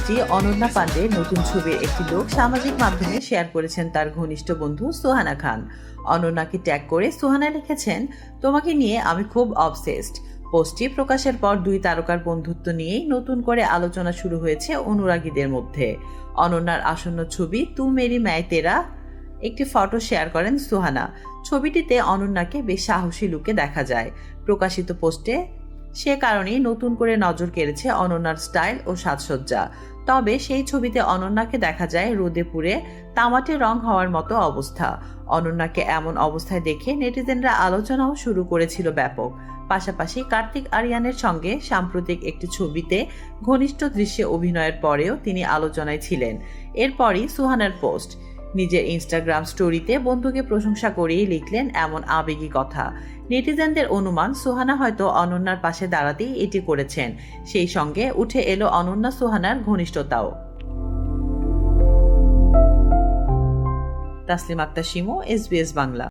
অভিনেত্রী অনন্যা পান্ডে নতুন ছবির একটি লোক সামাজিক মাধ্যমে শেয়ার করেছেন তার ঘনিষ্ঠ বন্ধু সোহানা খান। অনন্যাকে ট্যাগ করে সোহানা লিখেছেন, তোমাকে নিয়ে আমি খুব অবসেসড পোস্টটি প্রকাশের পর দুই তারকার বন্ধুত্ব নিয়েই নতুন করে আলোচনা শুরু হয়েছে অনুরাগীদের মধ্যে। অনন্যার আসন্ন ছবি তু মেরি ম্যায় তেরা একটি ফটো শেয়ার করেন সুহানা। ছবিটিতে অনন্যাকে বেশ সাহসী লুকে দেখা যায়। প্রকাশিত পোস্টে সে কারণেই নতুন করে নজর কেড়েছে অনন্যার স্টাইল ও সাজসজ্জা। তবে সেই ছবিতে অনন্যাকে দেখা যায় রোদে পুড়ে তামাটে রং হওয়ার মতো অবস্থা। অনন্যাকে এমন অবস্থায় দেখে নেটিজেনরা আলোচনাও শুরু করেছিল ব্যাপক। পাশাপাশি কার্তিক আরিয়ানের সঙ্গে সাম্প্রতিক একটি ছবিতে ঘনিষ্ঠ দৃশ্যে অভিনয়ের পরেও তিনি আলোচনায় ছিলেন। এরপরই সুহানার পোস্ট। নিজের ইনস্টাগ্রাম স্টোরিতে বন্ধুকে প্রশংসা করেই লিখলেন এমন আবেগী কথা। নেটিজেনদের অনুমান, সুহানা হয়তো অনন্যার পাশে দাঁড়াতেই এটি করেছেন। সেই সঙ্গে উঠে এলো অনন্যা, সুহানার ঘনিষ্ঠতাও। তাসলিম আক্তার শিমু এসবিএস বাংলা।